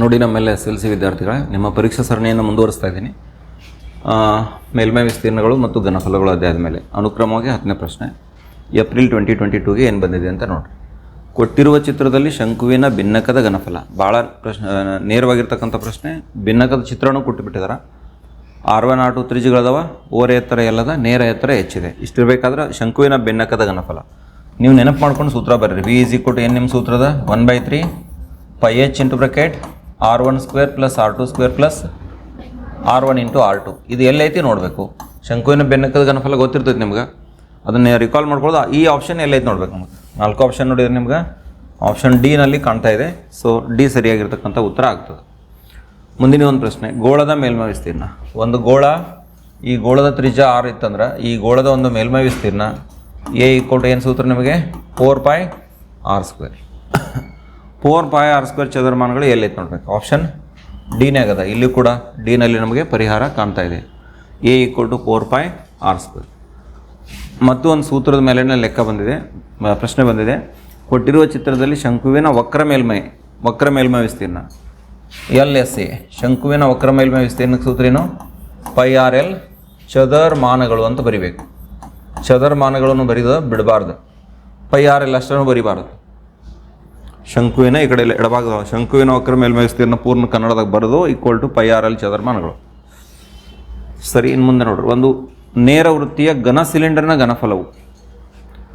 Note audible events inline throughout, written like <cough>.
ನೋಡಿ ನಮ್ಮೆಲ್ಲ S L C ವಿದ್ಯಾರ್ಥಿಗಳೇ, ನಿಮ್ಮ ಪರೀಕ್ಷಾ ಸರಣಿಯನ್ನು ಮುಂದುವರಿಸ್ತಾ ಇದ್ದೀನಿ. ಮೇಲ್ಮೈ ವಿಸ್ತೀರ್ಣಗಳು ಮತ್ತು ಘನಫಲಗಳು ಅಧ್ಯಾಯದ ಮೇಲೆ. ಅನುಕ್ರಮವಾಗಿ ಹತ್ತನೇ ಪ್ರಶ್ನೆ. ಏಪ್ರಿಲ್ ಟ್ವೆಂಟಿ ಟ್ವೆಂಟಿ ಟೂಗೆ ಏನು ಬಂದಿದೆ ಅಂತ ನೋಡಿರಿ. ಕೊಟ್ಟಿರುವ ಚಿತ್ರದಲ್ಲಿ ಶಂಕುವಿನ ಭಿನ್ನಕದ ಘನಫಲ. ಭಾಳ ಪ್ರಶ್ನೆ ನೇರವಾಗಿರ್ತಕ್ಕಂಥ ಪ್ರಶ್ನೆ. ಭಿನ್ನಕದ ಚಿತ್ರನೂ ಕೊಟ್ಟುಬಿಟ್ಟಿದ್ದಾರೆ ಆರ್ ಒನ್ ಆರ್ ಟು ತ್ರಿಜಿಗಳದವ, ಓರ ಎತ್ತರ ಎಲ್ಲದ, ನೇರ ಎತ್ತರ ಹೆಚ್ಚಿದೆ. ಇಷ್ಟಿರಬೇಕಾದ್ರೆ ಶಂಕುವಿನ ಭಿನ್ನಕದ ಘನಫಲ. ನೀವು ನೆನಪು ಮಾಡ್ಕೊಂಡು ಸೂತ್ರ ಬರ್ರಿ. ವಿ ಈಸ್ ಈಕ್ವಲ್ ಟು ಏನು ನಿಮ್ಮ ಸೂತ್ರದ? One by three pi H into bracket R one square plus R two square plus R one into R two ಇದು ಎಲ್ಲೈತಿ ನೋಡಬೇಕು. ಶಂಕುವಿನ ಬೆನ್ನಕದ ಘನಫಲ ಗೊತ್ತಿರ್ತೈತೆ ನಿಮ್ಗೆ. ಅದನ್ನು ರಿಕಾಲ್ ಮಾಡ್ಕೊಳ್ಳೋದು. ಈ ಆಪ್ಷನ್ ಎಲ್ಲೈತಿ ನೋಡ್ಬೇಕು ನಮಗೆ. ನಾಲ್ಕು ಆಪ್ಷನ್ ನೋಡಿದ್ರೆ ನಿಮ್ಗೆ ಆಪ್ಷನ್ ಡಿನಲ್ಲಿ ಕಾಣ್ತಾ ಇದೆ. ಸೊ ಡಿ ಸರಿಯಾಗಿರ್ತಕ್ಕಂಥ ಉತ್ತರ ಆಗ್ತದೆ. ಮುಂದಿನ ಒಂದು ಪ್ರಶ್ನೆ. ಗೋಳದ ಮೇಲ್ಮೈ ವಿಸ್ತೀರ್ಣ. ಒಂದು ಗೋಳ, ಈ ಗೋಳದ ತ್ರಿಜ್ಯ ಆರ್ ಇತ್ತಂದ್ರೆ ಈ ಗೋಳದ ಒಂದು ಮೇಲ್ಮೈ ವಿಸ್ತೀರ್ಣ ಎ ಈಕ್ವಲ್ ಟು ಏನು ಸೂತ್ರ ನಿಮಗೆ? Four pi R square four pi R square ಚದರಮಾನಗಳು ಎಲ್ಲೈತೆ ನೋಡ್ಬೇಕು ಆಪ್ಷನ್ ಡಿನೇ ಆಗದ ಇಲ್ಲಿ ಕೂಡ ಡಿನಲ್ಲಿ ನಮಗೆ ಪರಿಹಾರ ಕಾಣ್ತಾ ಇದೆ. A equal to four pi R square. ಮತ್ತು ಒಂದು ಸೂತ್ರದ ಮೇಲೆ ಲೆಕ್ಕ ಬಂದಿದೆ. ಪ್ರಶ್ನೆ ಬಂದಿದೆ. ಕೊಟ್ಟಿರುವ ಚಿತ್ರದಲ್ಲಿ ಶಂಕುವಿನ ವಕ್ರ ಮೇಲ್ಮೈ ವಕ್ರ ಮೇಲ್ಮೈ ವಿಸ್ತೀರ್ಣ. ಎಲ್ ಎಸ್ ಎ, ಶಂಕುವಿನ ವಕ್ರ ಮೇಲ್ಮೈ ವಿಸ್ತೀರ್ಣಕ್ಕೆ ಸೂತ್ರ ಏನು? ಪೈ ಆರ್ ಎಲ್ ಚದರ್ಮಾನಗಳು ಅಂತ ಬರಿಬೇಕು. ಚದರ್ಮಾನಗಳನ್ನು ಬರೀದ ಬಿಡಬಾರ್ದು. ಪೈ ಆರ್ ಎಲ್ ಅಷ್ಟನ್ನು ಬರಿಬಾರ್ದು. ಶಂಕುವಿನ ಈ ಕಡೆ ಎಡಭಾಗದ ಶಂಕುವಿನ ವಕ್ರ ಮೇಲ್ಮೈ ವಿಸ್ತೀರ್ಣ ಪೂರ್ಣ ಕನ್ನಡದಾಗ ಬರೆದು equal to pi R L ಚದರ್ಮಾನಗಳು. ಸರಿ ಇನ್ನು ಮುಂದೆ ನೋಡ್ರಿ. ಒಂದು ನೇರ ವೃತ್ತಿಯ ಘನ ಸಿಲಿಂಡರ್ನ ಘನಫಲವು.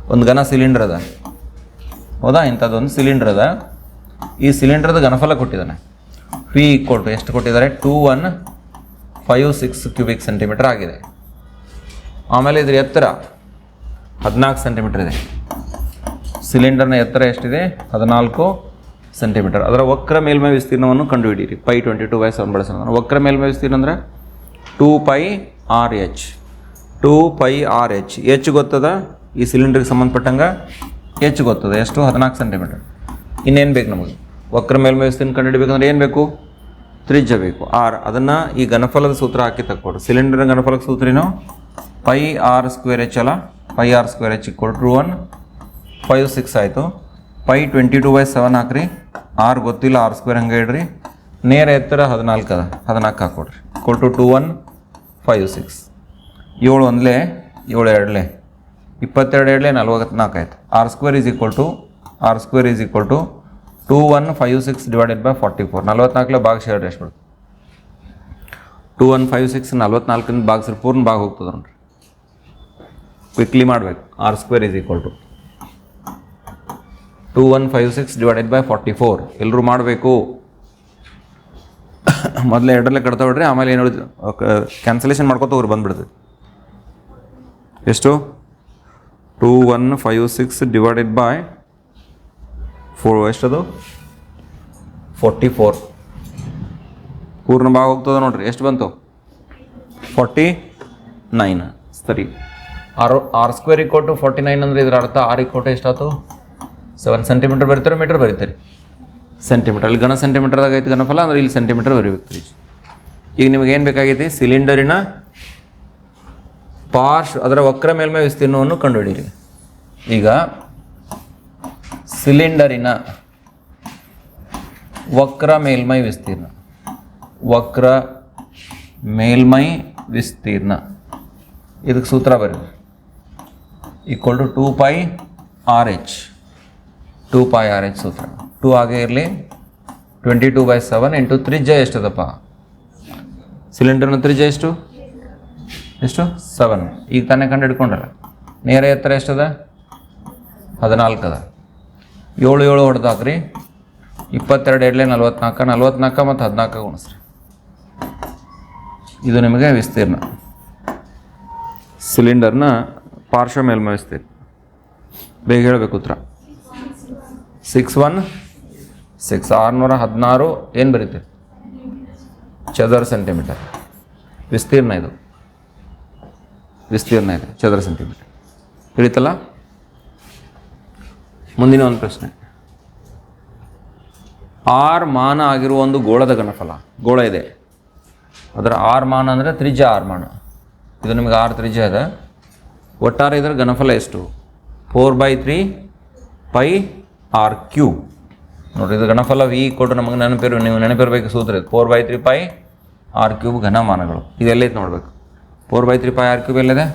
ಒಂದು ಘನ ಸಿಲಿಂಡರ್ ಅದ. ಹೌದಾ? ಇಂಥದ್ದೊಂದು ಸಿಲಿಂಡರ್ ಅದ. ಈ ಸಿಲಿಂಡರ್ದ ಘನಫಲ ಕೊಟ್ಟಿದ್ದಾನೆ. ಪಿ ಈಕ್ವಲ್ ಟು ಎಷ್ಟು ಕೊಟ್ಟಿದ್ದಾರೆ? Two one five six cubic centimetre ಆಗಿದೆ. ಆಮೇಲೆ ಇದ್ರ ಎತ್ತರ ಹದಿನಾಲ್ಕು ಸೆಂಟಿಮೀಟರ್ ಇದೆ. ಸಿಲಿಂಡರ್ನ ಎತ್ತರ ಎಷ್ಟಿದೆ? ಹದಿನಾಲ್ಕು ಸೆಂಟಿಮೀಟರ್. ಅದರ ವಕ್ರ ಮೇಲ್ಮೈ ವಿಸ್ತೀರ್ಣವನ್ನು ಕಂಡುಹಿಡಿಯಿರಿ. Pi twenty two by seven ಬಳಸೋಣ ವಕ್ರ ಮೇಲ್ಮೈ ವಿಸ್ತೀರ್ಣ ಅಂದರೆ? Two pi R H. Two pi R H. H ಗೊತ್ತದ? ಈ ಸಿಲಿಂಡರ್ಗೆ ಸಂಬಂಧಪಟ್ಟಂಗೆ? ಎಚ್ ಗೊತ್ತದ. ಎಷ್ಟು? ಹದಿನಾಲ್ಕು ಸೆಂಟಿಮೀಟರ್. ಇನ್ನೇನು ಬೇಕು ನಮಗೆ? ವಕ್ರ ಮೇಲ್ಮೈ ವಿಸ್ತೀರ್ಣ ಕಂಡುಹಿಡಬೇಕಂದ್ರೆ ಏನು ಬೇಕು? ತ್ರಿಜ್ಯ ಬೇಕು. ಆರ್. ಅದನ್ನು ಈ ಘನಫಲದ ಸೂತ್ರ ಹಾಕಿ ತಕ್ಕೊಡು. ಸಿಲಿಂಡರ್ನ ಘನಫಲದ ಸೂತ್ರ ಏನು? ಪೈ ಆರ್ ಸ್ಕ್ವೇರ್ ಎಚ್ ಅಲ್ಲ? ಪೈ ಆರ್ ಸ್ಕ್ವೇರ್ ಎಚ್ ಕೊಟ್ರು ಒನ್. ಫೈವ್ ಸಿಕ್ಸ್ ಆಯಿತು. Pi twenty two by seven ಹಾಕ್ರಿ. ಆರು ಗೊತ್ತಿಲ್ಲ ಆರ್ ಸ್ಕ್ವೇರ್ ಹಂಗೆ ಇಡ್ರಿ ನೇರ ಎತ್ತರ ಹದಿನಾಲ್ಕು ಅದ ಹದಿನಾಲ್ಕು ಹಾಕ್ಕೊಡ್ರಿ. ಕೊಟ್ಟು ಟು ಒನ್ ಫೈವ್ ಸಿಕ್ಸ್ ಏಳು ಒಂದಲೇ, ಏಳು ಎರಡಲೇ. ಇಪ್ಪತ್ತೆರಡು ಎರಡಲೇ, ನಲ್ವತ್ನಾಲ್ಕು ಆಯ್ತು. R square is equal to R square is equal to two one five six divided by forty four ನಲ್ವತ್ನಾಲ್ಕಲೇ ಭಾಗ ಶೇರ್ ಎಷ್ಟು ಬರುತ್ತೆ ಟೂ ಒನ್ ಫೈವ್ ಸಿಕ್ಸ್ ನಲ್ವತ್ನಾಲ್ಕಿಂದ ಭಾಗಿಸ್ರಿ ಪೂರ್ಣ ಭಾಗ ಹೋಗ್ತದೆ ನೋಡ್ರಿ. ಕ್ವಿಕ್ಲಿ ಮಾಡಬೇಕು. R square is equal to two one five six divided by forty four ಎಲ್ಲರೂ ಮಾಡಬೇಕು? ಮೊದಲೇ ಎರಡರಲ್ಲೇ ಕಟ್ತಾ ಬಿಡ್ರಿ ಆಮೇಲೆ ಏನು ಕ್ಯಾನ್ಸಲೇಷನ್ ಮಾಡ್ಕೊತ ಹೋಗ್ರಿ ಬಂದುಬಿಡ್ತದೆ ಎಷ್ಟು? Two one five six divided by four ಎಷ್ಟದು? Forty four ಪೂರ್ಣ ಭಾಗ ಹೋಗ್ತದೆ ನೋಡ್ರಿ, ಎಷ್ಟು ಬಂತು? ಫಾರ್ಟಿ ನೈನ್ ಸರಿ. R R square equal to forty nine ಅಂದರೆ ಇದರ ಅರ್ಥ, ಆರ್ ಇಕ್ವಲ್ ಟು ಎಷ್ಟಾಯ್ತು? ಸೆವೆನ್ ಸೆಂಟಿಮೀಟರ್ ಬರೀತಾರೆ ಮೀಟರ್ ಬರೀತಾರೆ? ಸೆಂಟಿಮೀಟರ್ ಅಲ್ಲಿ ಘನ ಸೆಂಟಿಮೀಟರ್ದಾಗ ಐತೆ ಘನಫಲ, ಅಂದ್ರೆ ಇಲ್ಲಿ ಸೆಂಟಿಮೀಟರ್ ಬರೀಬೇಕು ರೀ. ಈಗ ನಿಮಗೆ ಏನು ಬೇಕಾಗೈತಿ? ಸಿಲಿಂಡರಿನ ಪಾರ್ಶ್, ಅದರ ವಕ್ರ ಮೇಲ್ಮೈ ವಿಸ್ತೀರ್ಣವನ್ನು ಕಂಡುಹಿಡಿಯಿರಿ. ಈಗ ಸಿಲಿಂಡರಿನ ವಕ್ರ ಮೇಲ್ಮೈ ವಿಸ್ತೀರ್ಣ. ವಕ್ರ ಮೇಲ್ಮೈ ವಿಸ್ತೀರ್ಣ. ಇದಕ್ಕೆ ಸೂತ್ರ ಬರೀ equal to two pi R H two pi R H ಸೂತ್ರ. ಟೂ ಆಗೇ ಇರಲಿ. Twenty two by seven into ತ್ರಿಜ್ಯ ಎಷ್ಟದಪ್ಪ? ಸಿಲಿಂಡರ್ನ ತ್ರಿಜ್ಯ ಎಷ್ಟು? ಎಷ್ಟು? ಸೆವೆನ್ ಈಗ ತಾನೇ ಕಂಡು ಹಿಡ್ಕೊಂಡ್ರೆ ನೇರ ಎತ್ತರ ಎಷ್ಟದ? ಅದ ಏಳು ಏಳು ಹೊಡೆದು ಹಾಕ್ರಿ ಇಪ್ಪತ್ತೆರಡು ಎರಡಲೇ ನಲ್ವತ್ನಾಲ್ಕು ನಲ್ವತ್ನಾಲ್ಕು ಮತ್ತು ಹದಿನಾಲ್ಕು ಗುಣಿಸ್ರಿ. ಇದು ನಿಮಗೆ ವಿಸ್ತೀರ್ಣ. ಸಿಲಿಂಡರ್ನ ಪಾರ್ಶ್ವ ಮೇಲ್ಮೈ ವಿಸ್ತೀರ್ಣ. ಬೇಗ ಹೇಳಬೇಕು ಉತ್ತರ. ಸಿಕ್ಸ್ ಒನ್, ಸಿಕ್ಸ್ ಆರುನೂರ ಹದಿನಾರು, ಏನು ಬರೀತೀರಿ ಚದರ ಸೆಂಟಿಮೀಟರ್ ವಿಸ್ತೀರ್ಣ ಇದು. ವಿಸ್ತೀರ್ಣ ಇದೆ, ಚದರ ಸೆಂಟಿಮೀಟರ್ ತಿಳಿತಲ್ಲ? ಮುಂದಿನ ಒಂದು ಪ್ರಶ್ನೆ. ಆರ್ ಮಾನ ಆಗಿರುವ ಒಂದು ಗೋಳದ ಗಣಫಲ ಗೋಳ ಇದೆ. ಅದರ ಆರ್ ಮಾನ ಅಂದರೆ ತ್ರಿಜ್ಯ ಆರ್ ಮಾನ. ಇದು ನಿಮಗೆ ಆರು ತ್ರಿಜ್ಯ ಇದೆ. ಒಟ್ಟಾರೆ ಇದರ ಗಣಫಲ ಎಷ್ಟು? Four by three, pi R cube ನೋಡಿರಿ, ಇದು ಘನಫಲ ವಿ ಕೊಟ್ಟು ನಮಗೆ ನೆನಪಿರು ನೀವು ನೆನಪಿರಬೇಕು ಸೂತ್ರ ಇದು. Four by three pi R cube ಘನಮಾನಗಳು. ಇದೆಲ್ಲೈತೆ ನೋಡಬೇಕು? Four by three pi R cube ಎಲ್ಲಿದೆ?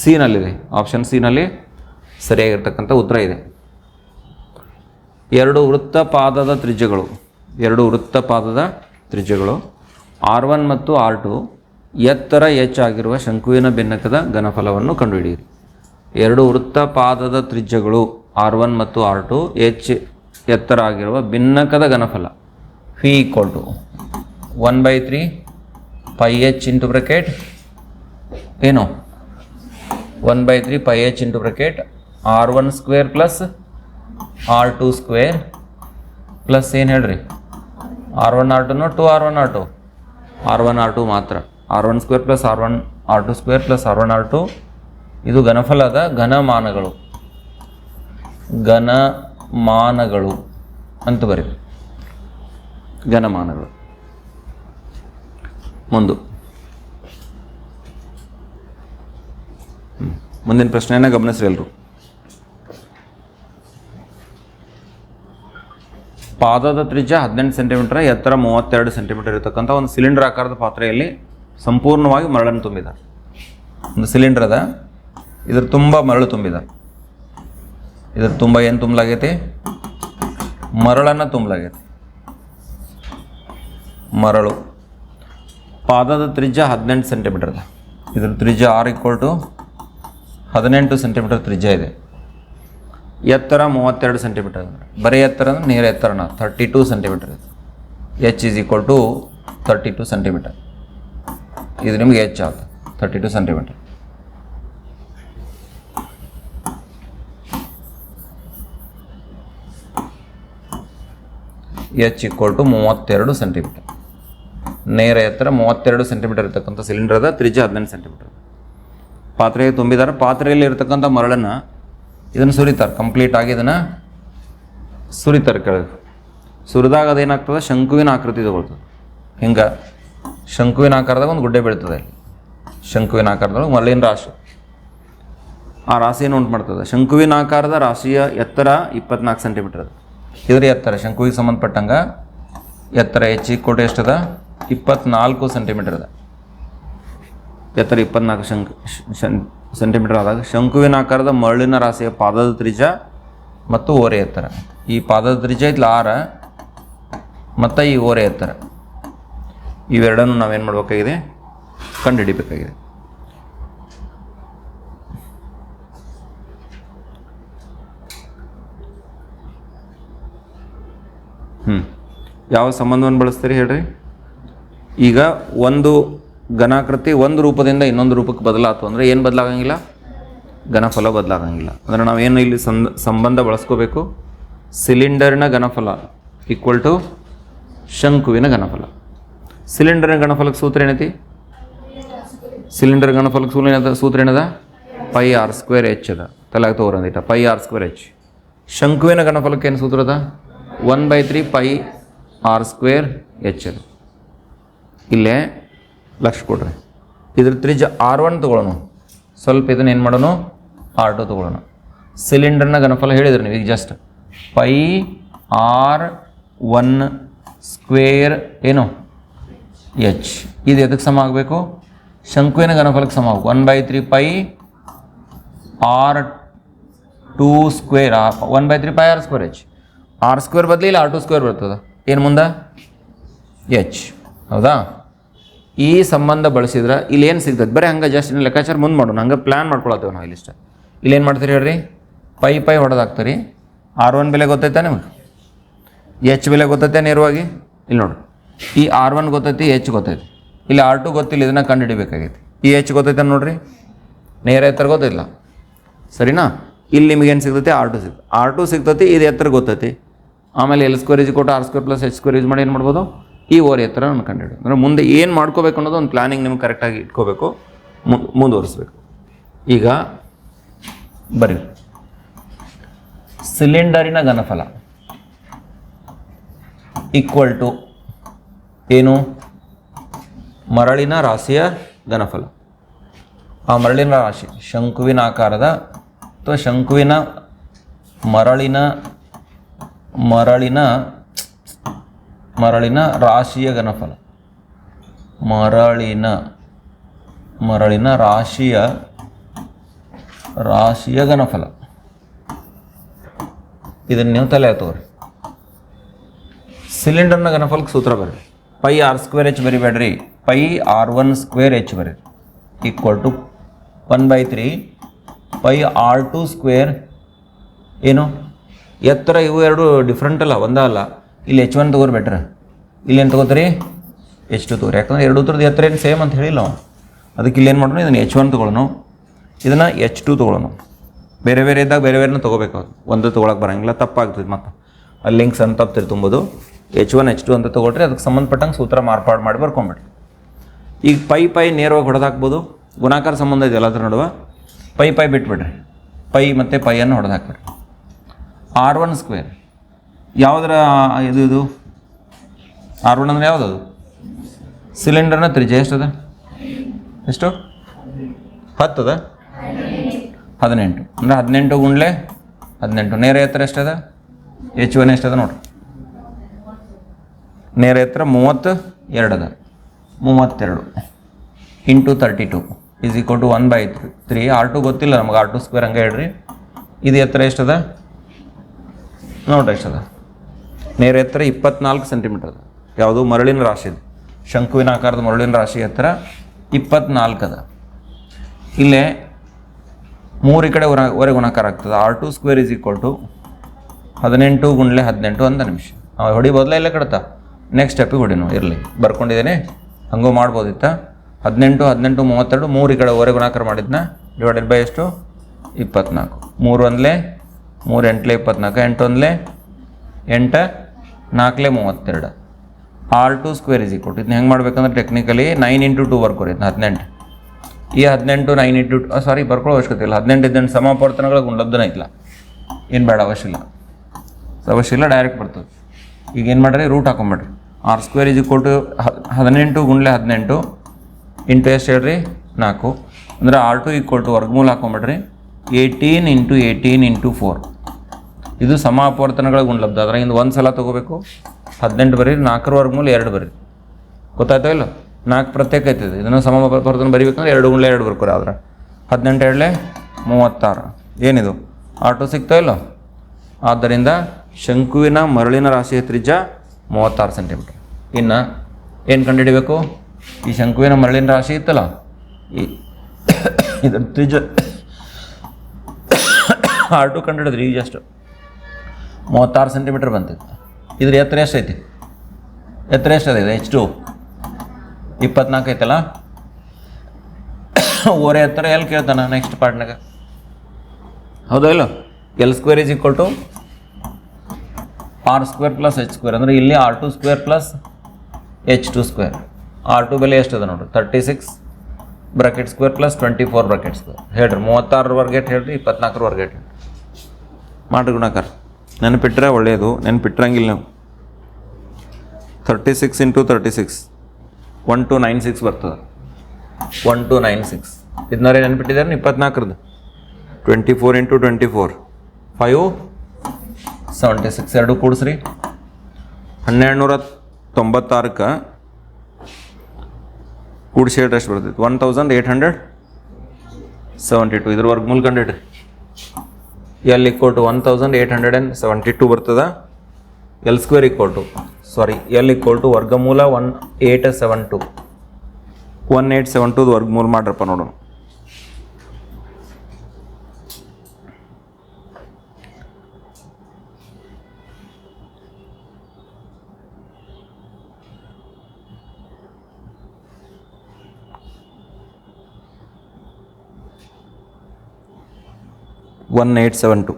ಸಿನಲ್ಲಿದೆ ಆಪ್ಷನ್ ಸಿನಲ್ಲಿ ಸರಿಯಾಗಿರ್ತಕ್ಕಂಥ ಉತ್ತರ ಇದೆ. ಎರಡು ವೃತ್ತಪಾದದ ತ್ರಿಜ್ಯಗಳು. ಎರಡು ವೃತ್ತಪಾದದ ತ್ರಿಜ್ಯಗಳು. ಆರ್ ಒನ್ ಮತ್ತು ಆರ್ ಟು ಎತ್ತರ ಹೆಚ್ಚಾಗಿರುವ ಶಂಕುವಿನ ಭಿನ್ನಕದ ಘನಫಲವನ್ನು ಕಂಡುಹಿಡಿಯಿರಿ. ಎರಡು ವೃತ್ತಪಾದದ ತ್ರಿಜ್ಯಗಳು. ಆರ್ ಒನ್ ಮತ್ತು ಆರ್ ಟು ಎಚ್ ಎತ್ತರ ಆಗಿರುವ ಭಿನ್ನಕದ ಘನಫಲ. V equal to one by three pi H into bracket ಏನು? One by three pi H into bracket R one square plus R two square plus ಏನು ಹೇಳ್ರಿ? R one R ಟುನೋ two R one R two R one R two ಮಾತ್ರ. R one square plus R one R two square plus R one R two ಇದು ಘನಫಲದ ಘನಮಾನಗಳು. ಘನಮಾನಗಳು ಅಂತ ಬರೀರಿ ಘನಮಾನಗಳು. ಹ್ಮ್. ಮುಂದಿನ ಪ್ರಶ್ನೆಯನ್ನು ಗಮನಿಸ್ರಿ ಎಲ್ಲರು ಪಾದದ ತ್ರಿಜ್ಯ ಹದಿನೆಂಟು ಸೆಂಟಿಮೀಟರ್, ಎತ್ತರ ಮೂವತ್ತೆರಡು ಸೆಂಟಿಮೀಟರ್ ಇರತಕ್ಕಂಥ ಒಂದು ಸಿಲಿಂಡರ್ ಆಕಾರದ ಪಾತ್ರೆಯಲ್ಲಿ ಸಂಪೂರ್ಣವಾಗಿ ಮರಳನ್ನು ತುಂಬಿದ. ಒಂದು ಸಿಲಿಂಡರ್ ಅದ. ಇದ್ರ ತುಂಬ ಮರಳು ತುಂಬಿದ್ದಾರೆ ಇದ್ರ ತುಂಬ ಏನು ತುಂಬಲಾಗೈತಿ? ಮರಳನ್ನು ತುಂಬಲಾಗೈತಿ. ಮರಳು. ಪಾದದ ತ್ರಿಜ್ಯ ಹದಿನೆಂಟು ಸೆಂಟಿಮೀಟರ್ ಇದೆ. ಇದ್ರ ತ್ರಿಜ್ಯ ಆರ್ ಈಕ್ವಲ್ ಟು ಹದಿನೆಂಟು ಸೆಂಟಿಮೀಟರ್ ತ್ರಿಜ್ಯ ಇದೆ. ಎತ್ತರ ಮೂವತ್ತೆರಡು ಸೆಂಟಿಮೀಟರ್ ಬರೀ ಎತ್ತರ ಅಂದರೆ ನೇರ ಎತ್ತರನ ಥರ್ಟಿ ಟು ಸೆಂಟಿಮೀಟರ್ ಇದೆ. H is equal to thirty two centimetre. ಇದು ನಿಮಗೆ ಎಚ್ ಆಗುತ್ತೆ. Thirty two centimetre. H equal to ಮೂವತ್ತೆರಡು ಸೆಂಟಿಮೀಟರ್ ನೇರ ಎತ್ತರ ಮೂವತ್ತೆರಡು ಸೆಂಟಿಮೀಟರ್ ಇರತಕ್ಕಂಥ ಸಿಲಿಂಡರ್ದ ತ್ರಿಜ್ಯ ಹದಿನೆಂಟು ಸೆಂಟಿಮೀಟರ್ ಪಾತ್ರೆಗೆ ತುಂಬಿದ್ದಾರೆ ಪಾತ್ರೆಯಲ್ಲಿ ಇರತಕ್ಕಂಥ ಮರಳನ್ನು ಇದನ್ನು ಸುರಿತಾರೆ ಕಂಪ್ಲೀಟ್ ಆಗಿ ಇದನ್ನು ಸುರಿತಾರೆ ಕೆಳಗೆ. ಸುರಿದಾಗ ಅದೇನಾಗ್ತದೆ? ಶಂಕುವಿನ ಆಕೃತಿ ತಗೊಳ್ತದೆ. ಹಿಂಗೆ, ಶಂಕುವಿನ ಆಕಾರದಾಗ ಒಂದು ಗುಡ್ಡೆ ಬೀಳ್ತದೆ ಅಲ್ಲಿ. ಶಂಕುವಿನ ಆಕಾರದೊಳಗೆ ಮರಳಿನ ರಾಶಿ. ಆ ರಾಶಿಯನ್ನು ಉಂಟು ಮಾಡ್ತದೆ. ಶಂಕುವಿನ ಆಕಾರದ ರಾಶಿಯ ಎತ್ತರ ಇಪ್ಪತ್ನಾಲ್ಕು ಸೆಂಟಿಮೀಟರ್ ಅದು. ಇದ್ರ ಎತ್ತರ, ಶಂಕುವಿಗೆ ಸಂಬಂಧಪಟ್ಟಂಗೆ ಎತ್ತರ ಹೆಚ್ಚಿ ಕೋಟೆ ಎಷ್ಟದ? ಇಪ್ಪತ್ನಾಲ್ಕು ಸೆಂಟಿಮೀಟರ್ ಅದ. ಎತ್ತರ ಇಪ್ಪತ್ನಾಲ್ಕು ಶಂಕು ಸೆಂಟಿಮೀಟರ್ ಆದಾಗ ಶಂಕುವಿನ ಆಕಾರದ ಮರಳಿನ ರಾಶಿಯ ಪಾದದ ತ್ರಿಜ ಮತ್ತು ಓರೆ ಎತ್ತರ. ಈ ಪಾದದ ತ್ರಿಜ ಇದ್ಲ ಆರ ಮತ್ತು ಈ ಓರೆ ಎತ್ತರ. ಇವೆರಡನ್ನು ನಾವೇನು ಮಾಡಬೇಕಾಗಿದೆ? ಕಂಡುಹಿಡಿಬೇಕಾಗಿದೆ. ಯಾವ ಸಂಬಂಧವನ್ನು ಬಳಸ್ತೀರಿ ಹೇಳ್ರಿ? ಈಗ ಒಂದು ಘನಾಕೃತಿ ಒಂದು ರೂಪದಿಂದ ಇನ್ನೊಂದು ರೂಪಕ್ಕೆ ಬದಲಾತು ಅಂದರೆ ಏನು ಬದಲಾಗಂಗಿಲ್ಲ? ಘನಫಲ ಬದಲಾಗಂಗಿಲ್ಲ. ಅಂದರೆ ನಾವೇನು ಇಲ್ಲಿ ಸಂದ, ಸಂಬಂಧ ಬಳಸ್ಕೋಬೇಕು? ಸಿಲಿಂಡರ್ನ ಘನಫಲ ಈಕ್ವಲ್ ಟು ಶಂಕುವಿನ ಘನಫಲ. ಸಿಲಿಂಡರ್ನ ಘನಫಲಕ್ಕೆ ಸೂತ್ರ ಏನೈತಿ? ಸಿಲಿಂಡರ್ ಘನಫಲಕ್ಕೆ ಸೂತ್ರ ಏನದ? ಸೂತ್ರ ಏನದ? ಪೈ ಆರ್ ಸ್ಕ್ವೇರ್ ಎಚ್ ಅದ. ತಲೆಗೆ ತಗೋರಂದಿಟ್ಟ ಪೈ ಆರ್ ಸ್ಕ್ವೇರ್ ಎಚ್. ಶಂಕುವಿನ ಘನಫಲಕ್ಕೆ ಏನು ಸೂತ್ರ ಅದ? One by three pi R square H ಅದು ಇಲ್ಲೇ ಲಕ್ಷ ಕೊಡ್ರಿ. ಇದ್ರ ತ್ರಿಜ್ಯ ಆರ್ ಒನ್ ತೊಗೊಳ್ಳೋಣ. ಸ್ವಲ್ಪ ಇದನ್ನು ಏನು ಮಾಡೋಣ? ಆರ್ ಟು ತೊಗೊಳ್ಳೋಣ. ಸಿಲಿಂಡರ್ನ ಘನಫಲ ಹೇಳಿದ್ರಿ ನೀವು ಈಗ just pi R one square ಏನು? ಎಚ್. ಇದು ಎದಕ್ಕೆ ಸಮ ಆಗಬೇಕು? ಶಂಕುವಿನ ಘನಫಲಕ್ಕೆ ಸಮ ಆಗಬೇಕು. One by three pi R two square. One by three pi R square H. R square ಬದಲಿ ಇಲ್ಲ, ಆರ್ ಟು ಸ್ಕ್ವೇರ್ ಬರ್ತದೆ? ಏನು ಮುಂದೆ? ಎಚ್ ಹೌದಾ? ಈ ಸಂಬಂಧ ಬಳಸಿದ್ರೆ ಇಲ್ಲಿ ಏನು ಸಿಗ್ತದೆ? ಬರೀ ಹಂಗೆ ಜಸ್ಟ್ ಲೆಕ್ಕಾಚಾರ ಮುಂದೆ ಮಾಡೋಣ. ಹಂಗೆ ಪ್ಲ್ಯಾನ್ ಮಾಡ್ಕೊಳತ್ತೇವೆ ನಾವು ಇಲ್ಲಿಷ್ಟ. ಇಲ್ಲಿ ಏನು ಮಾಡ್ತೀರಿ ಹೇಳ್ರಿ? ಪೈ ಪೈ ಹೊಡೆದಾಕ್ತೀರಿ. ಆರ್ ಒನ್ ಬೆಲೆ ಗೊತ್ತೈತೆ ನಿಮಗೆ? ಎಚ್ ಬೆಲೆ ಗೊತ್ತೈತೆ ನೇರವಾಗಿ? ಇಲ್ಲಿ ನೋಡಿ. ಈ ಆರ್ ಒನ್ ಗೊತ್ತೈತಿ ಎಚ್ ಗೊತ್ತೈತಿ. ಇಲ್ಲಿ ಆರ್ ಟು ಗೊತ್ತಿಲ್ಲ, ಇದನ್ನು ಕಂಡು ಹಿಡಿಬೇಕಾಗೈತಿ ಈ ಎಚ್ ಗೊತ್ತೈತೆ ನೋಡ್ರಿ? ನೇರ ಎತ್ತರ ಗೊತ್ತಿಲ್ಲ. ಸರಿನಾ? ಇಲ್ಲಿ ನಿಮಗೇನು ಸಿಗ್ತೈತಿ? ಆರ್ ಟು ಸಿಗ್ತದೆ ಆರ್ ಟು ಸಿಗ್ತೈತಿ, ಇದು ಎತ್ತರ ಗೊತ್ತೈತಿ. ಆಮೇಲೆ ಎಲ್ ಸ್ಕ್ವೇರ್ ಇಸ್ ಕೊಟ್ಟು R square plus H square use ಮಾಡಿ ಏನು ಮಾಡ್ಬೋದು? ಈ ಓರ್ ಎತ್ತರ ನಾನು ಕಂಡುಹಿಡಿದು ಅಂದರೆ ಮುಂದೆ ಏನು ಮಾಡ್ಕೋಬೇಕು ಅನ್ನೋದು ಒಂದು ಪ್ಲಾನಿಂಗ್ ನಿಮ್ಗೆ ಕರೆಕ್ಟಾಗಿ ಇಟ್ಕೋಬೇಕು. ಮುಂದುವರಿಸ್ಬೇಕು. ಈಗ ಬರ್ರಿ. ಸಿಲಿಂಡರಿನ ಘನಫಲ. ಈಕ್ವಲ್ ಟು ಏನು? ಮರಳಿನ ರಾಶಿಯ ಘನಫಲ. ಆ ಮರಳಿನ ರಾಶಿ ಶಂಕುವಿನ ಆಕಾರದ ಅಥವಾ ಶಂಕುವಿನ ಮರಳಿನ ಮರಳಿನ ಮರಳಿನ ರಾಶಿಯ ಘನಫಲ. ಮರಳಿನ ಮರಳಿನ ರಾಶಿಯ ರಾಶಿಯ ಘನಫಲ. ಇದನ್ನು ನೀವು ತಲೆ ತಗೋರಿ ಸಿಲಿಂಡರ್ನ ಘನಫಲಕ್ಕೆ ಸೂತ್ರ ಬರ್ರಿ. Pi R square H ಬರಿಬೇಡ್ರಿ pi R one square H ಬರೀ. Equal to one by three. Pi R two square ಏನು? ಎತ್ತರ ಇವು ಎರಡು ಡಿಫ್ರೆಂಟ್ ಅಲ್ಲ, ಒಂದೇ ಅಲ್ಲ. ಇಲ್ಲಿ ಎಚ್ ಒನ್ ತಗೋರಿ ಬೆಟ್ರ್ ಇಲ್ಲಿ ಏನು ತೊಗೋತೀರಿ? ಎಚ್ ಟು ತೊಗೋರಿ. ಯಾಕಂದ್ರೆ ಎರಡು ಉತ್ತರದ ಎತ್ತರ ಏನು ಸೇಮ್ ಅಂತ ಹೇಳಿಲ್ಲ ಅದಕ್ಕೆ ಇಲ್ಲಿ ಏನು ಮಾಡೋಣ ಇದನ್ನು ಎಚ್ ಒನ್ ತೊಗೊಳ್ಳೋಣ ಇದನ್ನು ಎಚ್ ಟು ತೊಗೊಳ್ಳೋಣ ಬೇರೆ ಬೇರೆ ಇದ್ದಾಗ ಬೇರೆ ಬೇರೆನ ತೊಗೋಬೇಕು ಒಂದು ತೊಗೊಳಕ್ಕೆ ಬರೋಂಗಿಲ್ಲ, ತಪ್ಪಾಗ್ತದೆ ಮತ್ತು. ಅಲ್ಲಿ ಲಿಂಕ್ಸ್ ಅಂತ ತಪ್ಪಿರಿ ತುಂಬೋದು. ಎಚ್ ಒನ್ ಎಚ್ ಟು ಅಂತ ತೊಗೊಳ್ರಿ, ಅದಕ್ಕೆ ಸಂಬಂಧಪಟ್ಟಂಗೆ ಸೂತ್ರ ಮಾರ್ಪಾಡು ಮಾಡಿ ಬರ್ಕೊಂಬಿಡಿ ಈಗ ಪೈ ಪೈ ನೇರವಾಗಿ ಹೊಡೆದಾಕ್ಬೋದು. ಗುಣಾಕಾರ ಸಂಬಂಧ ಇದೆ ಎಲ್ಲದ್ರ ನಡುವೆ. ಪೈ ಪೈ ಬಿಟ್ಬಿಡ್ರಿ. ಪೈ ಮತ್ತು ಪೈಯನ್ನು ಹೊಡೆದು ಹಾಕ್ಬಿಡ್ರಿ ಆರ್ ಒನ್ ಸ್ಕ್ವೇರ್. ಯಾವುದರ, ಇದು ಇದು? ಆರ್ ಒನ್ ಅಂದರೆ ಯಾವುದದು ಸಿಲಿಂಡರ್ನ ತ್ರಿಜ್ಯ ಎಷ್ಟದ ಎಷ್ಟು? ಹತ್ತದ ಹದಿನೆಂಟು. ಅಂದರೆ ಹದಿನೆಂಟು ಗುಂಡ್ಲೆ ಹದಿನೆಂಟು. ನೇರ ಎತ್ತರ ಎಷ್ಟದ ಎಚ್ ಒನ್ ಎಷ್ಟದ ನೋಡ್ರಿ. ನೇರ ಎತ್ತರ ಮೂವತ್ತು ಎರಡದ ಮೂವತ್ತೆರಡು into thirty two is equal to one by three R two ಗೊತ್ತಿಲ್ಲ ನಮ್ಗೆ. ಆರ್ ಟು ಸ್ಕ್ವೇರ್ ಹಂಗೆ ಹೇಳ್ರಿ. ಇದು ಎತ್ತರ ಎಷ್ಟದ ನೋಡ್ರಿ ಎಷ್ಟದ ನೇರ ಎತ್ತರ ಇಪ್ಪತ್ನಾಲ್ಕು ಸೆಂಟಿಮೀಟರ್ ಯಾವುದು? ಮರಳಿನ ರಾಶಿ ಇದೆ ಶಂಕುವಿನ ಆಕಾರದ ಮರಳಿನ ರಾಶಿ ಎತ್ತರ ಇಪ್ಪತ್ನಾಲ್ಕು ಅದ. ಇಲ್ಲೇ ಮೂರು ಕಡೆ ಹೊರ ಹೊರಗೆ ಗುಣಾಕಾರ ಆಗ್ತದೆ. R two square is equal to ಹದಿನೆಂಟು ಗುಂಡ್ಲೆ ಹದಿನೆಂಟು ಒಂದು ನಿಮಿಷ. ಅವ ಹೊಡಿ ಬದಲ ಇಲ್ಲ ಕಡತ. ನೆಕ್ಸ್ಟ್ ಸ್ಟೆಪ್ಪಿಗೆ ಹೊಡಿನು ಇರಲಿ. ಬರ್ಕೊಂಡಿದ್ದೇನೆ. ಹಂಗೂ ಮಾಡ್ಬೋದಿತ್ತ. ಹದಿನೆಂಟು ಹದಿನೆಂಟು, ಮೂವತ್ತೆರಡು, ಮೂರು ಈ ಕಡೆ ಹೊರಗೆ ಗುಣಾಕಾರ ಮಾಡಿದ್ನ. ಡಿವೈಡೆಡ್ ಬೈ ಎಷ್ಟು? ಇಪ್ಪತ್ನಾಲ್ಕು. ಮೂರು ಒಂದಲೇ ಮೂರು ಎಂಟ್ಲೆ ಇಪ್ಪತ್ನಾಲ್ಕು ಎಂಟು ಒಂದಲೇ ಎಂಟ, ನಾಲ್ಕಲೇ ಮೂವತ್ತೆರಡು. ಆರ್ ಟು ಸ್ಕ್ವೇರ್ ಇಸ್ ಕೊಟ್ಟು ಇದನ್ನ ಹೆಂಗೆ ಮಾಡ್ಬೇಕಂದ್ರೆ ಟೆಕ್ನಿಕಲಿ ನೈನ್ ಇಂಟು ಟು ಬರ್ಕೊರಿ ಇದನ್ನ ಹದಿನೆಂಟು. ಈ ಹದಿನೆಂಟು ನೈನ್ ಇಂಟು ಸಾರಿ ಬರ್ಕೊಳ್ಳೋ ಅವಶ್ಯಕತೆ ಇಲ್ಲ. ಹದಿನೆಂಟು ಇದ್ದಂಟು ಸಮಾಪರ್ತನಗಳ ಗುಂಡಬ್ದನ ಇಲ್ಲ. ಏನು ಬೇಡ, ಅವಶ್ಯ ಇಲ್ಲ. ಅವಶ್ಯ ಇಲ್ಲ ಡೈರೆಕ್ಟ್ ಬರ್ತದೆ. ಈಗ ಏನು ಮಾಡ್ರಿ? ರೂಟ್ ಹಾಕೊಂಬಿಡ್ರಿ. ಆರ್ ಸ್ಕ್ವೇರ್ ಇಸ್ ಕೊಟ್ಟು ಟು ಹದಿನೆಂಟು ಗುಂಡ್ಲೆ ಹದಿನೆಂಟು ಇಂಟು ಎಷ್ಟು ಹೇಳ್ರಿ? ನಾಲ್ಕು. ಅಂದರೆ ಆರ್ ಟು ಈಕ್ವಲ್ ಟು ವರ್ಗಮೂಲ ಹಾಕೊಂಬಿಡ್ರಿ. Eighteen into eighteen into four ಇದು ಸಮ ಅಪವರ್ತನಗಳ ಗುಣಲಬ್ಧ. ಅದರ ಇಂದು ಒಂದು ಸಲ ತೊಗೋಬೇಕು. ಹದಿನೆಂಟು ಬರೀರಿ, ನಾಲ್ಕರ ವರ್ಗಮೂಲ ಎರಡು ಬರೀರಿ. ಗೊತ್ತಾಯ್ತಾ ಇಲ್ಲ? ನಾಲ್ಕು ಪ್ರತ್ಯೇಕ ಐತಿದೆ. ಇದನ್ನು ಸಮ ಅಪವರ್ತನ ಬರೀಬೇಕಂದ್ರೆ ಎರಡು ಗುಂಡ್ಲೆ ಎರಡು ಬರ್ಕೋರಿ ಆದ್ರೆ ಹದಿನೆಂಟು ಎರಡಲೆ ಮೂವತ್ತಾರು. ಏನಿದು? ಆಟೋ ಸಿಗ್ತಾ ಇಲ್ಲ? ಆದ್ದರಿಂದ ಶಂಕುವಿನ ಮರಳಿನ ರಾಶಿಯ ತ್ರಿಜ್ಯ ಮೂವತ್ತಾರು ಸೆಂಟಿಮೀಟರ್. ಇನ್ನು ಏನು ಕಂಡುಹಿಡಿಬೇಕು? ಈ ಶಂಕುವಿನ ಮರಳಿನ ರಾಶಿ ಇತ್ತಲ್ಲ? ಈ <coughs> ಇದರ ತ್ರಿಜ್ಯ ಆರ್ ಟು ಕಂಡುಹಿಡಿದ್ರಿ ಈಗ ಜಸ್ಟ್ ಮೂವತ್ತಾರು ಸೆಂಟಿಮೀಟ್ರ್ ಬಂತಿತ್ತು ಇದ್ರ ಎತ್ತರ ಎಷ್ಟು ಐತಿ? ಎತ್ತರ ಎಷ್ಟು ಇದೆ? ಎಚ್ ಟು ಇಪ್ಪತ್ನಾಲ್ಕು ಐತಲ್ಲ? ಓರೆ ಎತ್ತರ ಎಲ್ಲಿ ಕೇಳ್ತಾನ ನೆಕ್ಸ್ಟ್ ಪಾರ್ಟ್ನಾಗ ಹೌದಾ ಇಲ್ಲ? L square is equal to R square plus H square ಅಂದರೆ ಇಲ್ಲಿ R two square plus H two square R two ಬೆಲೆ ಎಷ್ಟದ ನೋಡಿರಿ? Thirty six bracket square plus twenty four bracket square ಹೇಳ್ರಿ ಮೂವತ್ತಾರು ವರ್ಗೇಟ್ ಹೇಳ್ರಿ ಇಪ್ಪತ್ನಾಲ್ಕರ ವರ್ಗೇಟ್ ಹೇಳ್ರಿ. ಮಾಡ್ರಿ ಗುಣಾಕಾರ. ನೆನಪಿಟ್ರೆ ಒಳ್ಳೆಯದು ನೆನಪಿಟ್ಟಿರಂಗಿಲ್ಲ ನೀವು. Thirty six into thirty six one two nine six ಬರ್ತದೆ. ಒನ್ ಟು ನೈನ್ ಸಿಕ್ಸ್ ಇದನ್ನಾರೇ ನೆನ್ಪಿಟ್ಟಿದ್ದಾರೆ ಇಪ್ಪತ್ನಾಲ್ಕರದ್ದು twenty four into twenty four five seventy six ಎರಡು ಕೂಡಿಸ್ರಿ. ಹನ್ನೆರಡು ನೂರ ತೊಂಬತ್ತಾರಕ್ಕೆ ಕೂಡಿಸಿ ಹೇಳ್ರಿ ಎಷ್ಟು ಬರ್ತೈತೆ. One thousand eight hundred seventy two ಇದ್ರವರೆಗೆ ವರ್ಗಮೂಲ ಕಂಡಿಡ್ರಿ L equal to one thousand eight hundred and seventy two ಬರ್ತದೆ? L square equal to sorry L equal to ವರ್ಗಮೂಲ one eight seven two one eight seven ಟುದು ವರ್ಗಮೂಲ ಮಾಡ್ರಪ್ಪ ನೋಡೋಣ. One eight seven to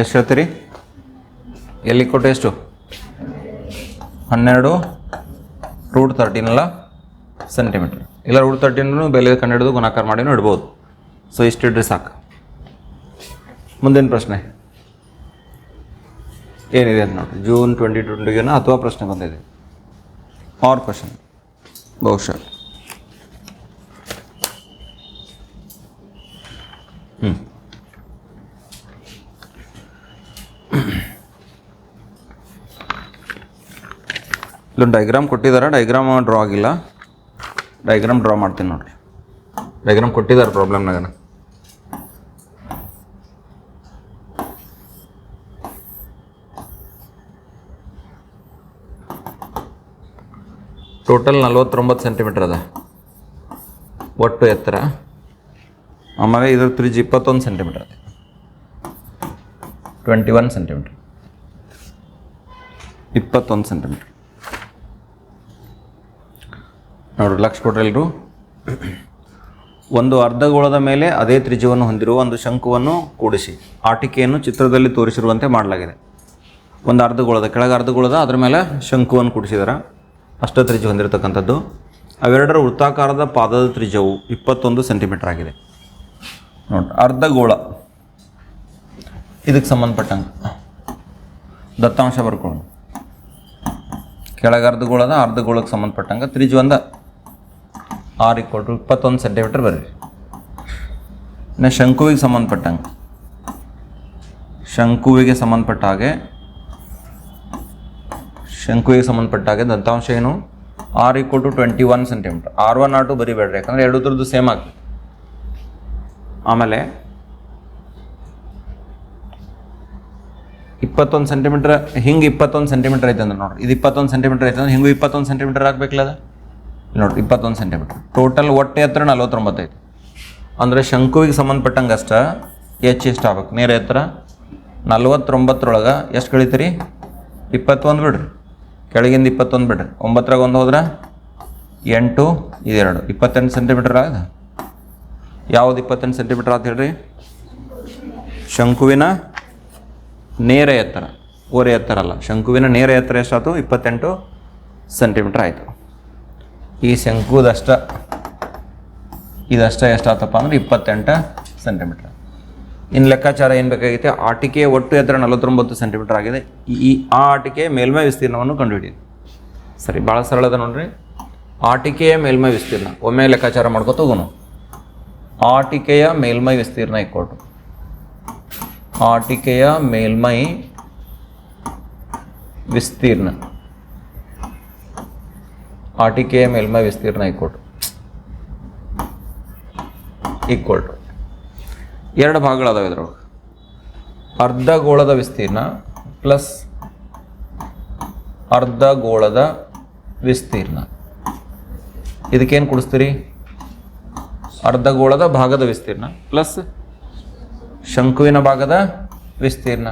ಎಷ್ಟು ಹೇಳ್ತೀರಿ? ಎಲ್ಲಿ ಕೊಟ್ಟು ಎಷ್ಟು? ಹನ್ನೆರಡು ರೂಟ್ ತರ್ಟೀನ್ ಅಲ್ಲ? ಸೆಂಟಿಮೀಟರ್ ಇಲ್ಲ ರೂಟ್ ತರ್ಟೀನು ಬೆಲೆ ಕಂಡು ಗುಣಾಕಾರ ಮಾಡಿನೂ ಇಡ್ಬೋದು. ಸೊ ಇಷ್ಟು ಇಡ್ರಿ ಸಾಕು. ಮುಂದಿನ ಪ್ರಶ್ನೆ. ಏನಿದೆ ಅಂತ ನೋಡಿ ಜೂನ್ ಟ್ವೆಂಟಿ ಟ್ವೆಂಟಿಗೆನ ಅಥವಾ ಪ್ರಶ್ನೆ ಬಂದಿದೆ? R question. ಬಹುಶಃ ಹ್ಞೂ ಇಲ್ಲೊಂದು ಡೈಗ್ರಾಮ್ ಕೊಟ್ಟಿದ್ದಾರೆ ಡೈಗ್ರಾಮ್ ಡ್ರಾ ಆಗಿಲ್ಲ. ಡೈಗ್ರಾಮ್ ಡ್ರಾ ಮಾಡ್ತೀನಿ ನೋಡಿರಿ. ಡೈಗ್ರಾಮ್ ಕೊಟ್ಟಿದ್ದಾರೆ ಪ್ರಾಬ್ಲಮ್ನಾಗನ ಟೋಟಲ್ ನಲ್ವತ್ತೊಂಬತ್ತು ಸೆಂಟಿಮೀಟ್ರ್ ಅದ. ಒಟ್ಟು ಎತ್ತರ. ಆಮೇಲೆ ಇದ್ರ ತ್ರಿಜ್ ಇಪ್ಪತ್ತೊಂದು ಸೆಂಟಿಮೀಟ್ರ್ ಅದ. ಟ್ವೆಂಟಿ ಒನ್ ಸೆಂಟಿಮೀಟ್ರ್ ಇಪ್ಪತ್ತೊಂದು ಸೆಂಟಿಮೀಟ್ರ್ ನೋಡ್ರಿ, ಲಕ್ಷ ಕೊಡ್ರಿ ಒಂದು ಒಂದು ಅರ್ಧಗೋಳದ ಮೇಲೆ ಅದೇ ತ್ರಿಜ್ಯವನ್ನು ಹೊಂದಿರುವ ಒಂದು ಶಂಕುವನ್ನು ಕೂಡಿಸಿ. ಆಟಿಕೆಯನ್ನು ಚಿತ್ರದಲ್ಲಿ ತೋರಿಸಿರುವಂತೆ ಮಾಡಲಾಗಿದೆ. ಒಂದು ಅರ್ಧಗೋಳದ, ಕೆಳಗೆ ಅರ್ಧಗೋಳದ, ಅದರ ಮೇಲೆ ಶಂಕುವನ್ನು ಕೂಡಿಸಿದಾರೆ. ಅಷ್ಟ ತ್ರಿಜ್ಯ ಹೊಂದಿರತಕ್ಕಂಥದ್ದು. ಅವೆರಡರ ವೃತ್ತಾಕಾರದ ಪಾದದ ತ್ರಿಜ್ಯವು ಇಪ್ಪತ್ತೊಂದು ಸೆಂಟಿಮೀಟರ್ ಆಗಿದೆ. ನೋಡಿ ಅರ್ಧಗೋಳ ಇದಕ್ಕೆ ಸಂಬಂಧಪಟ್ಟಂಗೆ. ದತ್ತಾಂಶ ಬರ್ಕೊಳ್ಳೋಣ. ಕೆಳಗೆ ಅರ್ಧಗೋಳದ ಅರ್ಧಗೋಳಕ್ಕೆ ಸಂಬಂಧಪಟ್ಟಂಗೆ ತ್ರಿಜ್ಯ ಒಂದು. ಆರು ಇಕ್ವಲ್ ಇಪ್ಪತ್ತೊಂದು ಸೆಂಟಿಮೀಟರ್ ಬರ್ರಿ. ಇನ್ನು ಶಂಕುವಿಗೆ ಸಂಬಂಧಪಟ್ಟಂಗೆ. ಶಂಕುವಿಗೆ ಸಂಬಂಧಪಟ್ಟ ಹಾಗೆ ಶಂಕುವಿಗೆ ಸಂಬಂಧಪಟ್ಟಾಗೆ ದತ್ತಾಂಶ ಏನು? R equal to twenty one centimetre R one R two ಬರಿಬೇಡ್ರಿ, ಯಾಕಂದರೆ ಎರಡದ್ರದ್ದು ಸೇಮ್ ಆಗ್ತದೆ. ಆಮೇಲೆ ಇಪ್ಪತ್ತೊಂದು ಸೆಂಟಿಮೀಟರ್ ಹಿಂಗೆ ಇಪ್ಪತ್ತೊಂದು ಸೆಂಟಿಮೀಟರ್ ಐತೆ ಅಂದ್ರೆ ನೋಡಿ ಇದು ಇಪ್ಪತ್ತೊಂದು ಸೆಂಟಿಮೀಟರ್ ಐತೆ ಅಂದ್ರೆ ಹಿಂಗೂ ಇಪ್ಪತ್ತೊಂದು ಸೆಂಟಿಮೀಟರ್ ಆಗಬೇಕಲ್ಲ ನೋಡ್ರಿ, ಇಪ್ಪತ್ತೊಂದು ಸೆಂಟಿಮೀಟ್ರ್ ಟೋಟಲ್ ಒಟ್ಟೆ ಎತ್ತರ ನಲ್ವತ್ತೊಂಬತ್ತು ಐತೆ. ಅಂದರೆ ಶಂಕುವಿಗೆ ಸಂಬಂಧಪಟ್ಟಂಗೆ ಅಷ್ಟ ಎಚ್ ಎಷ್ಟು ಆಗ್ಬೇಕು? ನೇರ ಎತ್ತರ? ನಲ್ವತ್ತೊಂಬತ್ತರೊಳಗೆ ಎಷ್ಟು ಕಳಿತೀರಿ? ಇಪ್ಪತ್ತೊಂದು ಬಿಡ್ರಿ. ಕೆಳಗಿಂದ ಇಪ್ಪತ್ತೊಂದು ಬಿಡ್ರಿ. ಒಂಬತ್ತರಾಗ ಒಂದು ಹೋದ್ರೆ ಎಂಟು, ಇದೆರಡು. ಇಪ್ಪತ್ತೆಂಟು ಸೆಂಟಿಮೀಟರ್ ಆಗ? ಯಾವ್ದು ಇಪ್ಪತ್ತೆಂಟು ಸೆಂಟಿಮೀಟರ್ ಅಂತ ಹೇಳ್ರಿ? ಶಂಕುವಿನ ನೇರ ಎತ್ತರ. ಓರೆ ಎತ್ತರ ಅಲ್ಲ ಶಂಕುವಿನ ನೇರ ಎತ್ತರ ಎಷ್ಟಾಯ್ತು? ಇಪ್ಪತ್ತೆಂಟು ಸೆಂಟಿಮೀಟ್ರ್ ಆಯಿತು. ಈ ಶಂಕುದಷ್ಟ, ಇದಷ್ಟ ಎಷ್ಟಾತಪ್ಪ ಅಂದ್ರೆ ಇಪ್ಪತ್ತೆಂಟು ಸೆಂಟಿಮೀಟ್ರ್ ಇನ್ನು ಲೆಕ್ಕಾಚಾರ ಏನು ಬೇಕಾಗಿತ್ತು? ಆಟಿಕೆ ಒಟ್ಟು ಎತ್ತರ ನಲವತ್ತೊಂಬತ್ತು ಸೆಂಟಿಮೀಟರ್ ಆಗಿದೆ. ಈ ಆ ಆಟಿಕೆ ಮೇಲ್ಮೈ ವಿಸ್ತೀರ್ಣವನ್ನು ಕಂಡುಹಿಡಿಯಿರಿ. ಸರಿ ಭಾಳ ಸರಳ ಅದ ನೋಡ್ರಿ. ಆಟಿಕೆಯ ಮೇಲ್ಮೈ ವಿಸ್ತೀರ್ಣ. ಒಮ್ಮೆ ಲೆಕ್ಕಾಚಾರ ಮಾಡ್ಕೊತ ಹೋಗೋಣ ಆಟಿಕೆಯ ಮೇಲ್ಮೈ ವಿಸ್ತೀರ್ಣ ಇಕ್ಕೊಟ್ಟು ಆಟಿಕೆಯ ಮೇಲ್ಮೈ ವಿಸ್ತೀರ್ಣ. ಆಟಿಕೆಯ ಮೇಲ್ಮೈ ವಿಸ್ತೀರ್ಣ ಇಕ್ಕೊಟ್ಟು ಈಕ್ವಲ್ ಟು ಎರಡು ಭಾಗಗಳದಾವೆ ಇದ್ರೊಳಗೆ. ಅರ್ಧಗೋಳದ ವಿಸ್ತೀರ್ಣ ಪ್ಲಸ್ ಅರ್ಧಗೋಳದ ವಿಸ್ತೀರ್ಣ. ಇದಕ್ಕೇನು ಕೊಡಿಸ್ತೀರಿ? ಅರ್ಧಗೋಳದ ಭಾಗದ ವಿಸ್ತೀರ್ಣ ಪ್ಲಸ್ ಶಂಕುವಿನ ಭಾಗದ ವಿಸ್ತೀರ್ಣ.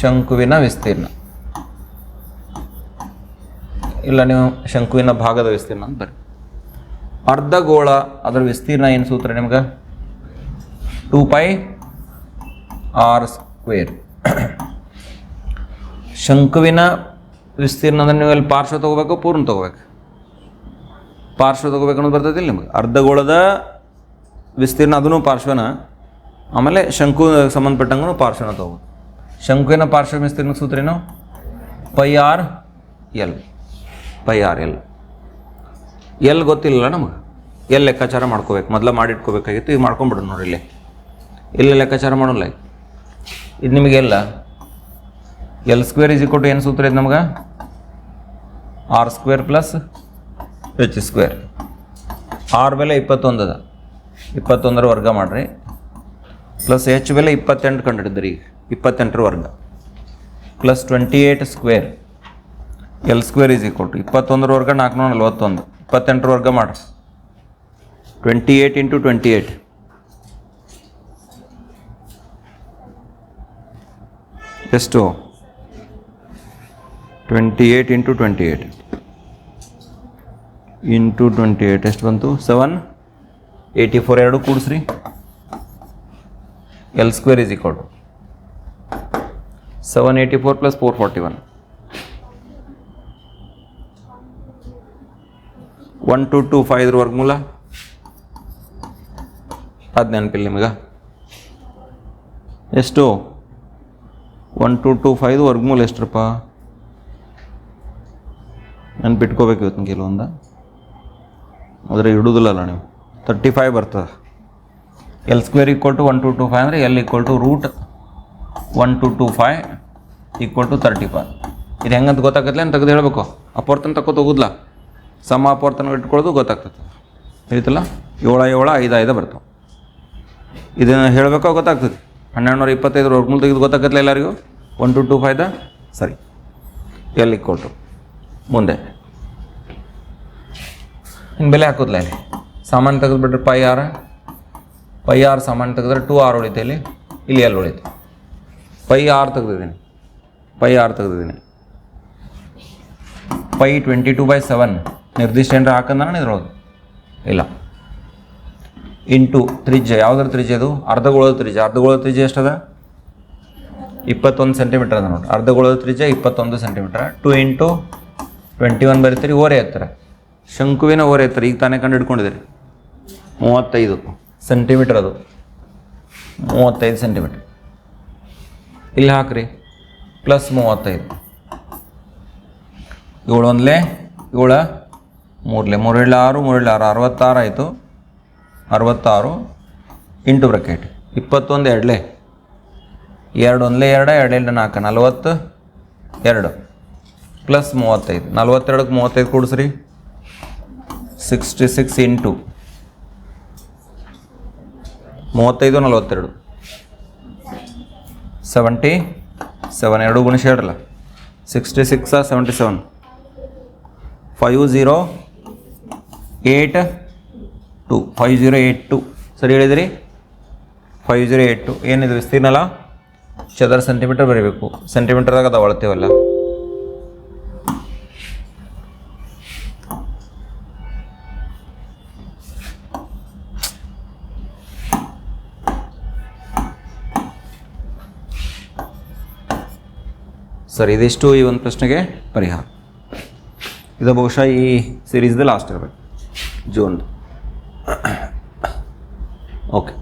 ಶಂಕುವಿನ ವಿಸ್ತೀರ್ಣ. ಇಲ್ಲ, ನೀವು ಶಂಕುವಿನ ಭಾಗದ ವಿಸ್ತೀರ್ಣ ಅಂತ ಬರ್ರಿ. ಅರ್ಧಗೋಳ ಅದರ ವಿಸ್ತೀರ್ಣ ಏನು ಸೂತ್ರ ನಿಮ್ಗೆ? ಟೂ ಪೈ ಆರ್ ಸ್ಕ್ವೇರ್ ಶಂಕುವಿನ ವಿಸ್ತೀರ್ಣ ಅಂದರೆ ನೀವು ಅಲ್ಲಿ ಪಾರ್ಶ್ವ ತಗೋಬೇಕು, ಪೂರ್ಣ ತಗೋಬೇಕು? ಪಾರ್ಶ್ವ ತಗೋಬೇಕು ಅನ್ನೋದು ಬರ್ತೈತಿಲ್ಲ ನಿಮ್ಗೆ. ಅರ್ಧಗೋಳದ ವಿಸ್ತೀರ್ಣ ಅದೂ ಪಾರ್ಶ್ವನ, ಆಮೇಲೆ ಶಂಕು ಸಂಬಂಧಪಟ್ಟಂಗೂ ಪಾರ್ಶ್ವನ ತಗೋಬೇಕು. ಶಂಕುವಿನ ಪಾರ್ಶ್ವ ವಿಸ್ತೀರ್ಣ ಸೂತ್ರ ಏನು? Pi R L pi R L ಎಲ್ಲಿ ಗೊತ್ತಿಲ್ಲ ನಮಗೆ? ಎಲ್ಲಿ ಲೆಕ್ಕಾಚಾರ ಮಾಡ್ಕೋಬೇಕು. ಮೊದಲ ಮಾಡಿಟ್ಕೋಬೇಕಾಗಿತ್ತು, ಈಗ ನೋಡಿ ನೋಡ್ರಿ ಇಲ್ಲೇ ಲೆಕ್ಕಾಚಾರ ಮಾಡೋಲ್ಲ. ಇದು ನಿಮಗೆಲ್ಲ L square is equal to ಏನು ಸೂತ್ರ ಇದೆ ನಮ್ಗೆ? R square plus H square R ಬೆಲೆ ಇಪ್ಪತ್ತೊಂದು ಅದ. ಇಪ್ಪತ್ತೊಂದರ ವರ್ಗ ಮಾಡಿರಿ. ಪ್ಲಸ್ ಎಚ್ ಬೆಲೆ ಇಪ್ಪತ್ತೆಂಟು ಕಂಡುಹಿಡಿದ್ರಿ ಈಗ. ಇಪ್ಪತ್ತೆಂಟರ ವರ್ಗ. Plus twenty eight square L square is equal to ಇಪ್ಪತ್ತೊಂದರ ವರ್ಗ ನಾಲ್ಕುನೂರ ನಲ್ವತ್ತೊಂದು. ಇಪ್ಪತ್ತೆಂಟರ ವರ್ಗ ಮಾಡಿರಿ. Twenty eight into twenty eight ಎಷ್ಟು? Twenty eight into twenty eight into twenty eight ಎಷ್ಟು ಬಂತು? ಸೆವೆನ್ ಏಯ್ಟಿ ಫೋರ್ ಎರಡು ಕೂಡಿಸ್ರಿ. L square is equal to seven eighty four plus four forty one one two two five ಇದ್ರ ವರ್ಗಮೂಲ ಅದು ನೆನಪಿಲ್ಲ ನಿಮಗೆ. ಎಷ್ಟು? ಒನ್ ಟು ಟು ಫೈವ್ ವರ್ಗಮೂಲ ನಾನು ನೆನ್ಪಿಟ್ಕೋಬೇಕು ಇವತ್ತು ಕೆಲವೊಂದು. ಆದರೆ ಇಡೋದಿಲ್ಲಲ್ಲ ನೀವು. ತರ್ಟಿ ಫೈವ್ ಬರ್ತದೆ. L square equal to one two two five ಅಂದರೆ L equal to root one two two five equal to thirty five ಇದು ಹೆಂಗಂತ ಗೊತ್ತಾಗತ್ತಲ್ಲ? ಅಂತ ತೆಗೆದು ಹೇಳಬೇಕು. ಅಪವರ್ತನ ತಗೋತ ಹೋಗುದಿಲ್ಲ. ಸಮ ಅಪವರ್ತನ ಇಟ್ಕೊಳ್ಳೋದು ಗೊತ್ತಾಗ್ತದೆ ಹೇಳ್ತಲ್ಲ? ಏಳು ಏಳು, ಐದು ಐದು ಬರ್ತಾವೆ. ಇದನ್ನು ಹೇಳಬೇಕೋ ಗೊತ್ತಾಗ್ತದೆ? ಹನ್ನೆರಡು ನೂರ ಇಪ್ಪತ್ತೈದು ವರ್ಗಮೂಲ ತೆಗೆದು ಗೊತ್ತಾಗತ್ತಲ್ಲ ಎಲ್ಲರಿಗೂ? ಒನ್ ಟು ಟು ಫೈದ ಸರಿ. ಎಲ್ಲಿ ಕೊಟ್ಟು? ಮುಂದೆ. ಇನ್ನು ಬೆಲೆ ಹಾಕೋದ್ಲ ಇಲ್ಲಿ. ಸಾಮಾನು ತೆಗೆದುಬಿಟ್ರೆ ಪೈ ಆರ್. ಪೈ ಆರ್ ಸಾಮಾನು ತೆಗೆದ್ರೆ ಟೂ ಆರ್ ಉಳಿತೆ ಇಲ್ಲಿ. ಇಲ್ಲಿ ಎಲ್ಲಿ ಉಳಿತು ಪೈ ಆರ್ ತೆಗೆದಿದ್ದೀನಿ. Pi R ತೆಗೆದಿದ್ದೀನಿ. Pi twenty two by seven ನಿರ್ದಿಷ್ಟ ಏನಾರ ಹಾಕಂದ್ರೆ ಇದ್ರೊಳಗೆ. ಇಲ್ಲ. ಇಂಟು ತ್ರಿಜ್ಯ ಯಾವುದರ ತ್ರಿಜ್ಯ ಅದು? ಅರ್ಧಗೋಳದ ತ್ರಿಜ್ಯ. ಅರ್ಧಗೋಳದ ತ್ರಿಜ್ಯ ಎಷ್ಟದ? ಇಪ್ಪತ್ತೊಂದು ಸೆಂಟಿಮೀಟರ್ ಅದ ನೋಡಿ. ಅರ್ಧಗೋಳದ ತ್ರಿಜ್ಯ ಇಪ್ಪತ್ತೊಂದು centimetre two into twenty one ಬರೀತೀರಿ, ಓರೆ ಎತ್ತರ. ಶಂಕುವಿನ ಓರೆ ಎತ್ತರ. ಈಗ ತಾನೇ ಕಂಡು ಹಿಡ್ಕೊಂಡಿದ್ದೀರಿ ಮೂವತ್ತೈದು ಸೆಂಟಿಮೀಟರ್ ಅದು. ಮೂವತ್ತೈದು ಸೆಂಟಿಮೀಟರ್ ಇಲ್ಲಿ ಹಾಕ್ರಿ. ಪ್ಲಸ್ ಮೂವತ್ತೈದು. ಏಳು ಒಂದಲೇ? ಏಳ? ಮೂರಲೆ. ಮೂರೇಳು ಆರು ಮೂರೇಳು ಆರು. ಅರವತ್ತಾರು ಆಯಿತು. ಅರವತ್ತಾರು ಇಂಟು ಬ್ರಕೆಟ್. ಇಪ್ಪತ್ತೊಂದು ಎರಡಲೆ. ಎರಡು ಒಂದಲೇ ಎರಡು ಎರಡೆರಡು ನಾಲ್ಕು, ನಲ್ವತ್ತು ಎರಡು. ಪ್ಲಸ್ ಮೂವತ್ತೈದು. ನಲ್ವತ್ತೆರಡಕ್ಕೆ ಮೂವತ್ತೈದು ಕೂಡಿಸ್ರಿ. Sixty six into. ಮೂವತ್ತೈದು, ನಲ್ವತ್ತೆರಡು. ಸೆವೆಂಟಿ ಸೆವೆನ್, ಎರಡು ಗುಣಿಸಿ ಹೇಳ್ರಲ್ಲ. Sixty six, seventy seven. Five zero eight two, five zero eight two. ಸರಿ ಹೇಳಿದಿರಿ? Five zero eight two. ಏನಿದೆ ವಿಸ್ತೀರ್ಣಲ್ಲ ಚದರ ಸೆಂಟಿಮೀಟರ್ ಬರೀಬೇಕು. ಸೆಂಟಿಮೀಟರ್ದಾಗ ಅದು ಅಳತೇವಲ್ಲ. ಸರಿ, ಇದಿಷ್ಟು ಈ ಒಂದು ಪ್ರಶ್ನೆಗೆ ಪರಿಹಾರ. ಇದು ಬಹುಶಃ ಈ ಸೀರೀಸ್ದು ಲಾಸ್ಟ್ ಇರಬೇಕು. ಜೂನ್ದು. ഓക്കെ